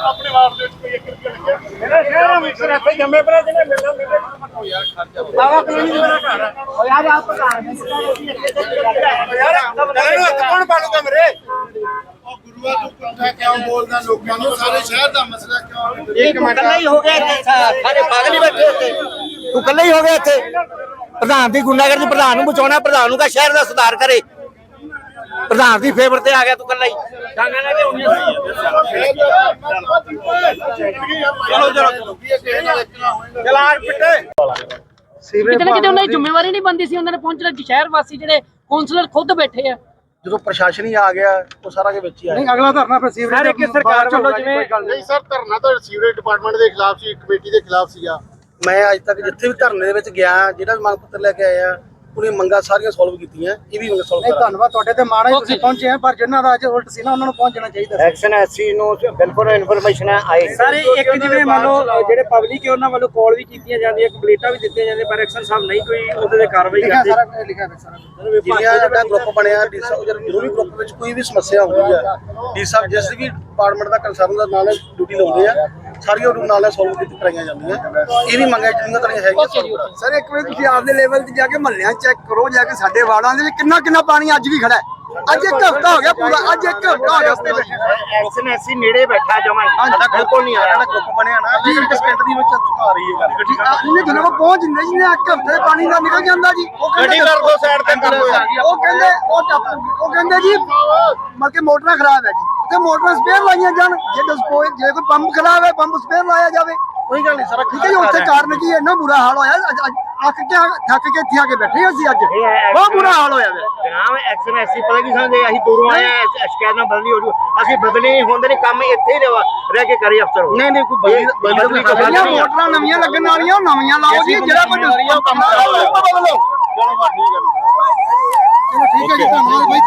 ਆਪਣੇ ਵਾਰ ਦੇ ਕੋਈ ਇੱਕ ਰੁਪਿਆ ਲੱਗਿਆ ਮੇਰਾ ਸ਼ਹਿਰ ਮਿਕਸਰ ਇੱਥੇ ਜੰਮੇ ਪਰੇ ਜਿਹਨੇ ਮਿਲਦਾ ਮਿਲਦਾ ਬਾਬਾ ਕੋਈ ਨਹੀਂ ਮੇਰਾ ਘਰ ਆ ਓ ਯਾਰ ਆਪ ਪ੍ਰਧਾਨ ਯਾਰ ਤੈਨੂੰ ਹੱਥ ਕੌਣ ਪਾੜੂਗਾ ਮੇਰੇ ਉਹ ਗੁਰੂਆ ਤੂੰ ਪੁੱਠਾ ਕਿਉਂ ਬੋਲਦਾ ਲੋਕਾਂ ਨੂੰ ਸਾਰੇ ਸ਼ਹਿਰ ਦਾ ਮਸਲਾ ਕਿਉਂ ਇੱਕ ਮਿੰਟ। ਹੀ ਹੋ ਗਿਆ ਇੱਥੇ। ਸਾ- ਸਾਰੇ ਪਾਗਲ ਹੀ ਬੈਠੇ ਉੱਤੇ ਤੂੰ ਇਕੱਲਾ ਹੀ ਹੋ ਗਿਆ ਇੱਥੇ। ਪ੍ਰਧਾਨ ਦੀ ਗੁੰਡਾਗਰਦੀ ਪ੍ਰਧਾਨ ਨੂੰ ਬਚਾਉਣਾ ਪ੍ਰਧਾਨ ਨੂੰ ਕਹ ਸ਼ਹਿਰ ਦਾ ਸੁਧਾਰ ਕਰੇ। ਪ੍ਰਧਾਨ ਦੀ ਫੇਵਰ ਤੇ ਆ ਗਿਆ ਤੂੰ ਇਕੱਲਾ ਹੀ। ਡਾਂਗਾ ਲੈ ਕੇ ਆਉਣੀ ਚਲੋ ਚਲੋ। ਚਲਾਕ ਪਿੱਟੇ ਕਿਤੇ ਨਾ ਕਿਤੇ ਉਹਨਾਂ ਦੀ ਜ਼ਿੰਮੇਵਾਰੀ ਨਹੀਂ ਬੰਦੀ ਸੀ। ਉਹਨਾਂ ਨੇ ਪਹੁੰਚਣਾ ਕਿ ਸ਼ਹਿਰ ਵਾਸੀ ਜਿਹੜੇ ਕਾਉਂਸਲਰ ਖੁਦ ਬੈਠੇ ਆ। ਜਦੋਂ ਪ੍ਰਸ਼ਾਸਨ ਹੀ ਆ ਗਿਆ ਉਹ ਸਾਰਾ ਕੇ ਵਿੱਚ ਹੀ ਆ ਨਹੀਂ ਅਗਲਾ ਧਰਨਾ ਫਿਰ ਸੀਵਰੇਜ ਸਰ, ਇੱਕ ਸਰਕਾਰ ਵੱਲੋਂ ਜਿਵੇਂ- ਨਹੀਂ ਸਰ ਧਰਨਾ ਤਾਂ ਸੀਵਰੇਜ ਡਿਪਾਰਟਮੈਂਟ ਦੇ ਖਿਲਾਫ ਸੀ ਕਮੇਟੀ ਦੇ ਖਿਲਾਫ ਸੀਗਾ। ਮੈਂ ਅੱਜ ਤੱਕ ਜਿੱਥੇ ਵੀ ਧਰਨੇ ਦੇ ਵਿੱਚ ਗਿਆ ਜਿਹੜਾ ਵੀ ਮੰਗ ਪੱਤਰ ਲੈ ਕੇ ਆਇਆ ਉਹਨੇ ਮੰਗਾਂ ਸਾਰੀਆਂ ਸੋਲਵ ਕੀਤੀਆਂ ਇਹ ਵੀ ਮੰਗ ਸੋਲਵ ਨਹੀਂ ਕਰਾਂਗੇ। ਧੰਨਵਾਦ ਤੁਹਾਡੇ ਤੇ ਮਾਣਾ ਹੀ ਤੁਸੀਂ ਪਹੁੰਚੇ ਆ ਪਰ ਜਿਨ੍ਹਾਂ ਦਾ ਅੱਜ ਉਲਟ ਸੀ ਨਾ ਉਹਨਾਂ ਨੂੰ ਪਹੁੰਚਣਾ ਚਾਹੀਦਾ ਸੀ। ਐਕਸ਼ਨ ਐਸਸੀ ਨੂੰ ਬਿਲਕੁਲ ਇਨਫੋਰਮੇਸ਼ਨ ਆਏ। ਸਾਰੇ ਇੱਕ ਜਿਵੇਂ ਮੰਨ ਲਓ ਜਿਹੜੇ ਪਬਲਿਕ ਹੈ ਉਹਨਾਂ ਵੱਲੋਂ ਕਾਲ ਵੀ ਕੀਤੀਆਂ ਜਾਂਦੀਆਂ ਕੰਪਲੀਟਾਂ ਵੀ ਦਿੱਤੀਆਂ ਜਾਂਦੀਆਂ ਪਰ ਐਕਸ਼ਨ ਸਾਹਿਬ ਨਹੀਂ ਕੋਈ ਉਹਦੇ ਤੇ ਕਾਰਵਾਈ ਕਰਦੇ। ਸਾਰਾ ਲਿਖਿਆ ਸਾਰਾ ਜਿਹੜੀਆਂ ਸਾਡਾ ਗਰੁੱਪ ਬਣਿਆ ਡੀ ਸਾਹਿਬ ਜਦੋਂ ਵੀ ਗਰੁੱਪ ਵਿੱਚ ਕੋਈ ਵੀ ਸਮੱਸਿਆ ਹੁੰਦੀ ਹੈ ਡੀ ਸਾਹਿਬ ਜਿਸ ਵੀ ਡਿਪਾਰਟਮੈਂਟ ਦਾ ਕੰਸਰਨ ਦਾ ਨਾਲ ਡਿਊਟੀ ਲਾਉਂਦੇ ਆ ਸਾਰੀਆਂ ਉਹ ਨਾਲ ਸੋਲਵ ਕੀਤੀ ਕਰਾਈਆਂ ਜਾਂਦੀਆਂ ਇਹ ਵੀ ਮੰਗਾਂ ਜਿੰਨੀਆਂ ਤਰ੍ਹਾਂ ਹੈਗੀਆਂ। ਸਰ ਇੱਕ ਵਾਰ ਤੁਸੀਂ ਆਪਦੇ ਲੈਵਲ ਤੇ ਜਾ ਕੇ ਮਹੱਲਿਆਂ ਚੈੱਕ ਕਰੋ ਜਾ ਕੇ ਸਾਡੇ ਵਾਰਡਾਂ ਦੇ ਵਿੱਚ ਕਿੰਨਾ ਕਿੰਨਾ ਪਾਣੀ ਅੱਜ ਵੀ ਖੜਾ ਹੈ ਅੱਜ ਇੱਕ ਹਫਤਾ ਹੋ ਗਿਆ ਪੂਰਾ ਅੱਜ ਇੱਕ ਹਫਤਾ ਹੋ ਗਿਆ ਪੂਰਾ ਐਕਸ਼ਨ ਐਸੀ ਨੇੜੇ ਬੈਠਾ ਜਮਾਂ ਸਾਡਾ ਬਿਲਕੁਲ ਨਹੀਂ ਆ ਰਿਹਾ ਗਰੁੱਪ ਬਣਿਆ ਨਾ। ਜੀ। ਸਕਿੰਟ ਦੀ ਵਿੱਚ ਆ ਰਹੀ ਹੈ ਆ ਇਹਨੇ ਦਿਨਾਂ ਕੋ ਪਹੁੰਚ ਨਹੀਂ ਨੇ ਇੱਕ ਹਫ਼ਤੇ ਪਾਣੀ ਦਾ ਨਿਕਲ ਜਾਂਦਾ ਜੀ। ਉਹ ਗੱਡੀ ਕਰ ਦੋ ਸਾਈਡ ਤੇ ਕਰ ਦੋ ਉਹ ਕਹਿੰਦੇ ਉਹ ਟੱਪ ਉਹ ਕਹਿੰਦੇ ਜੀ ਮਤਲਬ ਕਿ ਮੋਟਰਾਂ ਖਰਾਬ ਹੈ ਜੀ। ਤੇ ਮੋਟਰਾਂ ਸਪੇਅਰ ਲਾਈਆਂ ਜਾਣ ਜੇ ਡਿਸਪੋਜ਼ ਜੇ ਕੋਈ ਪੰਪ ਖਰਾਬ ਹੈ ਪੰਪ ਸਪੇਅਰ ਲਾਇਆ ਜਾਵੇ। ਕੋਈ ਗੱਲ ਨਹੀਂ ਸਰ ਠੀਕ ਹੈ ਜੀ ਉੱਥੇ ਕਾਰਨ ਕੀ ਹੈ? ਇੰਨਾ ਬੁਰਾ ਹਾਲ ਹੋਇਆ ਅੱਜ- ਅੱਜ ਅੱਕ ਕੇ ਥੱਕ ਕੇ ਇੱਥੇ ਆ ਕੇ ਬੈਠੇ ਹਾਂ ਅਸੀਂ ਅੱਜ। ਬਹੁਤ ਬੁਰਾ ਹਾਲ ਹੋਇਆ ਵੇ। ਜਨਾਬ ਐਕਸ਼ਨ ਐਸੀ ਪਤਾ ਕੀ ਸਮਝਦੇ ਅਸੀਂ ਦੂਰੋਂ ਆਏ ਆ ਸ਼ਿਕਾਇਤ ਨਾਲ ਬਦਲੀ ਹੋ ਜੂ। ਅਸੀਂ ਬਦਲੀ ਨਹੀਂ ਹੁੰਦੇ ਨਹੀਂ ਕੰਮ ਇੱਥੇ ਹੀ ਰਵਾ ਰਹਿ ਕੇ ਕਰੀ ਅਫਸਰ ਨਹੀਂ ਨਹੀਂ ਕੋਈ ਬਦਲੀ ਬਦਲੀ ਜਿਹੜੀਆਂ ਮੋਟਰਾਂ ਨਵੀਆਂ ਲੱਗਣ ਵਾਲੀਆਂ ਉਹ ਨਵੀਆਂ ਲਾਓ ਜੀ ਜਿਹੜਾ ਕੋਈ ਡਿਸਪੋਜ਼ ਕੰਮ ਚਲੋ ਬਾ ਠੀਕ ਹੈ ਚਲੋ ਠੀਕ ਹੈ ਜੀ ਧੰਨਵਾਦ ਬਾਈ।